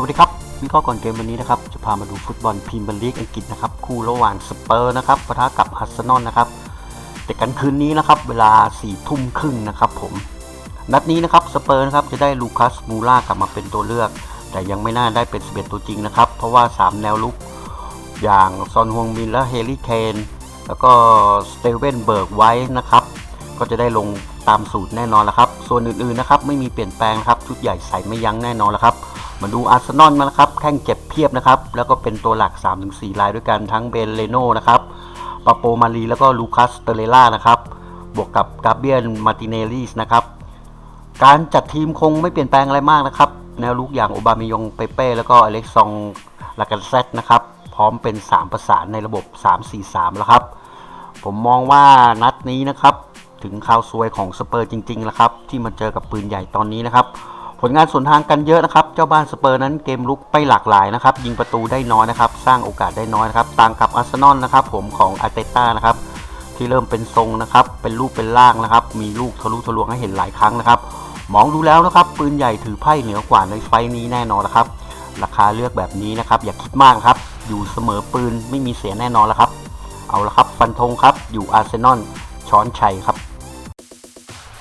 วัสดีครับวิเคราะห์ก่อนเกมวันนี้นะครับจะพามาดูฟุตบอลพรีเมียร์ลีกอังกฤษนะครับคู่ระหว่างสเปอร์นะครับปะทะกับฮัสซนอนนะครับแต่กันคืนนี้นะครับเวลา4ี่ทุ่มครึ่งนะครับผมนัดนี้นะครับสเปอร์นะครับจะได้ลูคัสมูล่ากลับมาเป็นตัวเลือก แต่ยังไม่น่าได้เป็น11ตัวจริงนะครับเพราะว่า 3 แนวลุกอย่างซอนฮวงมินและเฮลี่เคนแล้วก็สเตเวนเบิร์กไว้นะครับก็จะได้ลงตามสูตรแน่นอนแล้วครับส่วนอื่นๆนะครับไม่มีเปลี่ยนแปลงครับชุดใหญ่ใส่ไม่ยั้งแน่นอนแล้วครับ มาดูอาร์เซนอลมาแล้วครับแข้งเจ็บเพียบนะครับ แล้วก็เป็นตัวหลัก 3-4 รายด้วยกันทั้งเบนเลโน่นะครับปาโปมารีแล้วก็ลูคัสเตเลล่านะครับ บวกกับกาเบียนมาติเนลลิสนะครับ การจัดทีมคงไม่เปลี่ยนแปลงอะไรมากนะครับ แนวลุกอย่างโอบามยองเปเป้ แล้วก็อเล็กซองลากันเซตนะครับ พร้อมเป็น 3 ประสานในระบบ 3-4-3 แล้วครับ ผมมองว่านัดนี้นะครับ ถึงข่าวซวยของสเปอร์จริงๆแล้วครับ ที่มาเจอกับปืนใหญ่ตอนนี้นะครับ ผลงานสวนทางกันเยอะนะครับ เจ้าบ้านสเปอร์นั้นเกมลุกไปหลากหลายนะครับ ยิงประตูได้น้อยนะครับ สร้างโอกาสได้น้อยนะครับ ต่างกับอาร์เซนอลนะครับ ผมของอาร์เตต้านะครับ ที่เริ่มเป็นทรงนะครับ เป็นรูปเป็นร่างนะครับ มีลูกทะลุทะลวงให้เห็นหลายครั้งนะครับ มองดูแล้วนะครับ ปืนใหญ่ถือไพ่เหนือกว่าในไฟล์นี้แน่นอนนะครับ ราคาเลือกแบบนี้นะครับ อย่าคิดมากครับ อยู่เสมอปืนไม่มีเสียแน่นอนแล้วครับ เอาละครับ ฟันธงครับ อยู่อาร์เซนอลช้อนชัยครับ